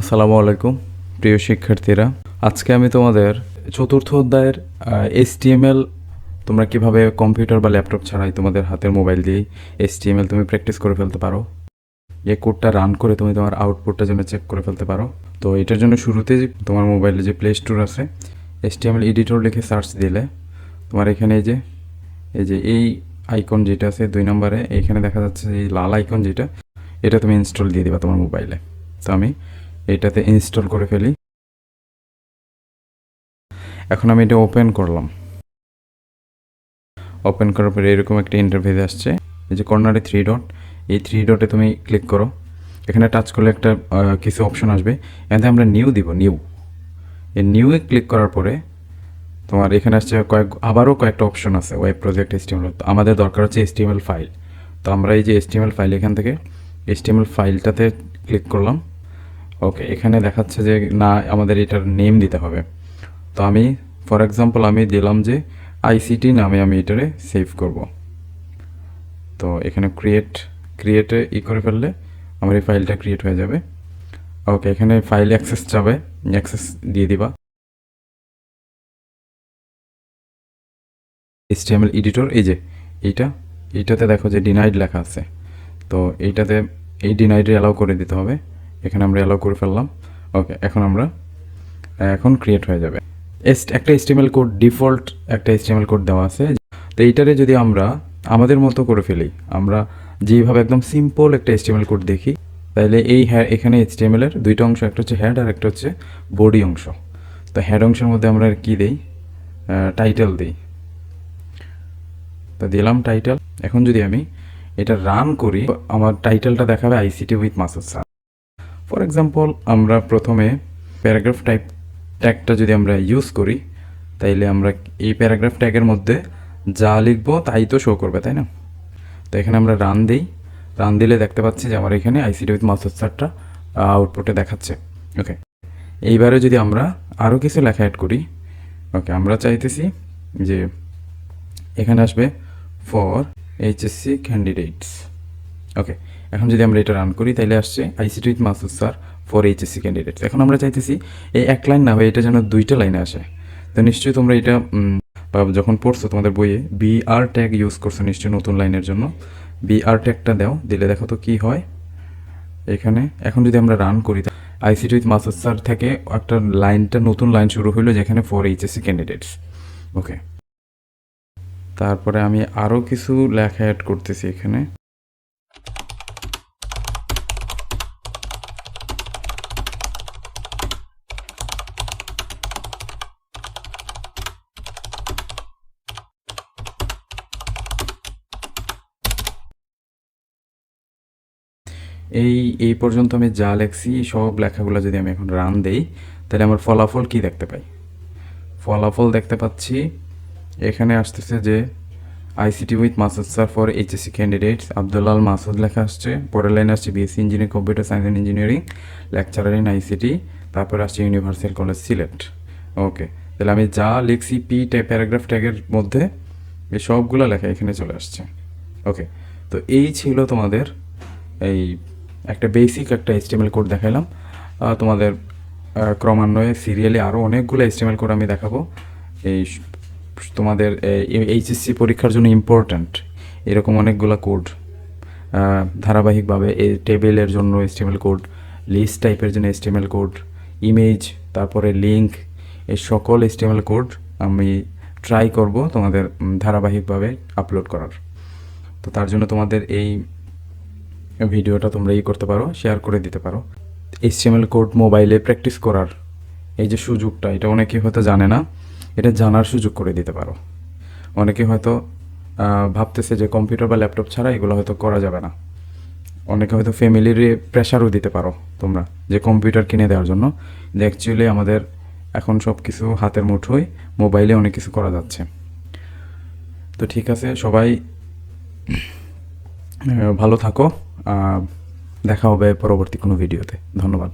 আসসালামু আলাইকুম, প্রিয় শিক্ষার্থীরা। আজকে আমি তোমাদের চতুর্থ অধ্যায়ের এসটিএমএল, তোমরা কীভাবে কম্পিউটার বা ল্যাপটপ ছাড়াই তোমাদের হাতের মোবাইল দিয়েই এসটিএমএল তুমি প্র্যাকটিস করে ফেলতে পারো। এই কোডটা রান করে তুমি তোমার আউটপুটটা যেন চেক করে ফেলতে পারো। তো এটার জন্য শুরুতে যে তোমার মোবাইলে যে প্লে স্টোর আছে, এসটিএমএল এডিটর লিখে সার্চ দিলে তোমার এখানে এই যে এই যে এই আইকন যেটা আছে দুই নম্বরে এইখানে দেখা যাচ্ছে এই লাল আইকন যেটা, এটা তুমি ইনস্টল দিয়ে দিবা তোমার মোবাইলে। তো আমি এটাতে ইনস্টল করে ফেলি। এখন আমি এটা ওপেন করলাম। ওপেন করার পরে এরকম একটা ইন্টারভিউ আসছে, এই যে কর্নারে থ্রি ডট এই থ্রি ডটে তুমি ক্লিক করো। এখানে টাচ করলে একটা কিছু অপশন আসবে। এখানে আমরা নিউ দিব নিউ এই নিউয়ে ক্লিক করার পরে তোমার এখানে আসছে কয়েক, আবারও কয়েকটা অপশন আছে ওয়েব প্রজেক্ট এসটিএমএল আমাদের দরকার হচ্ছে এসটিএমএল ফাইল তো আমরা এই যে এসটিএমএল ফাইল এখান থেকে এসটিএমএল ফাইলটাতে ক্লিক করলাম। ওকে এখানে দেখাচ্ছে যে না, আমাদের এটার নেম দিতে হবে। তো আমি ফর এক্সাম্পল আমি দিলাম যে আইসিটি নামে আমি এটারে সেভ করব। তো এখানে ক্রিয়েট ক্রিয়েটে ই করে ফেললে আমার এই ফাইলটা ক্রিয়েট হয়ে যাবে। ওকে এখানে ফাইল অ্যাক্সেস যাবে অ্যাক্সেস দিয়ে দিবা। HTML এডিটর এই যে, এইটা, এইটাতে দেখো যে ডিনাইড লেখা আছে। তো এইটাতে, এই ডিনাইডে অ্যালাউ করে দিতে হবে। এখানে আমরা অ্যালাউ করে ফেললাম। ওকে এখন আমরা, এখন ক্রিয়েট হয়ে যাবে। একটা HTML কোড ডিফল্ট একটা HTML কোড দেওয়া আছে। তো এইটারে যদি আমরা আমাদের মতো করে ফেলি, আমরা যেভাবে একদম সিম্পল একটা HTML কোড দেখি তাহলে এই হ্যাঁ এখানে এর দুইটা অংশ, একটা হচ্ছে হেড আর একটা হচ্ছে বডি অংশ। তো হেড অংশের মধ্যে আমরা কি দেই? টাইটেল দিই। তো দিলাম টাইটেল এখন যদি আমি এটা রান করি, আমার টাইটেলটা দেখাবে ICT with Masud for example আমরা প্রথমে প্যারাগ্রাফ টাইপ ট্যাগটা যদি আমরা ইউজ করি, তাইলে আমরা এই প্যারাগ্রাফ ট্যাগের মধ্যে যা লিখব তাই তো শো করবে, তাই না? তো এখানে আমরা রান দিই। রান দিলে দেখতে পাচ্ছি যে আমার এখানে আইসিটি উইথ মাস্টার স্যারটা আউটপুটে দেখাচ্ছে। ওকে এইবারে যদি আমরা আরও কিছু লেখা অ্যাড করি ওকে আমরা চাইতেছি যে এখানে আসবে ফর এইচএসসি ক্যান্ডিডেটস ওকে এখন যদি আমরা এটা রান করি তাহলে আসছে ICT with Masud sir for HSC candidates এখন আমরা চাইতেছি এই এক লাইন না হয়ে এটা যেন দুইটা লাইনে আসে। তো নিশ্চয়ই তোমরা এটা যখন পড়ছো তোমাদের বইয়ে বি আর ট্যাগ ইউজ করছ নিশ্চয়ই নতুন লাইনের জন্য। বি আর ট্যাগটা দাও, দিলে দেখো তো কী হয়। এখানে, এখন যদি আমরা রান করি আইসিটি উইথ মাসুদ স্যার থেকে একটা লাইনটা নতুন লাইন শুরু হইল যেখানে ফর এইচএসসি ক্যান্ডিডেটস ওকে তারপরে আমি আরও কিছু লেখা অ্যাড করতেছি এখানে। এই এই পর্যন্ত আমি যা লেখছি সব লেখাগুলো যদি আমি এখন রান দেই, তাহলে আমার ফলাফল কি দেখতে পাই? ফলাফল দেখতে পাচ্ছি, এখানে আসতেছে যে ICT with Masud sir for HSC candidates Abdullah Masud লেখা আসছে, পরের লাইন আসছে BSc engineering computer science and engineering lecturer in ICT তারপরে আসছে ইউনিভার্সাল কলেজ সিলেট ওকে তাহলে আমি যা লিখছি পি ট্যাগ প্যারাগ্রাফ ট্যাগের মধ্যে, এই সবগুলো লেখা এখানে চলে আসছে। ওকে তো এই ছিল তোমাদের এই একটা বেসিক একটা এস্টিমেল কোড দেখালাম তোমাদের ক্রমান্বয়ে সিরিয়ালে আরও অনেকগুলো এস্টিমেল কোড আমি দেখাবো। এই তোমাদের এইচএসসি পরীক্ষার জন্য ইম্পর্ট্যান্ট এরকম অনেকগুলো কোড ধারাবাহিকভাবে এই টেবিলের জন্য এস্টিমেল কোড লিস্ট টাইপের জন্য এস্টিমেল কোড ইমেজ তারপরে লিঙ্ক এই সকল এস্টিমেল কোড আমি ট্রাই করব তোমাদের ধারাবাহিকভাবে আপলোড করার। তো তার জন্য তোমাদের এই ভিডিওটা তোমরা ই করতে পারো শেয়ার করে দিতে পারো। এইচটিএমএল কোড মোবাইলে প্র্যাকটিস করার এই যে সুযোগটা, এটা অনেকে হয়তো জানে না, এটা জানার সুযোগ করে দিতে পারো। অনেকে হয়তো ভাবতেছে যে কম্পিউটার বা ল্যাপটপ ছাড়া এগুলো হয়তো করা যাবে না। অনেকে হয়তো ফ্যামিলির প্রেশারও দিতে পারো তোমরা, যে কম্পিউটার কিনে দেওয়ার জন্য। যে অ্যাকচুয়ালি আমাদের এখন সব কিছু হাতের মুঠোয় মোবাইলে অনেক কিছু করা যাচ্ছে। তো ঠিক আছে, সবাই ভালো থাকো। দেখা হবে পরবর্তী কোনো ভিডিওতে। ধন্যবাদ।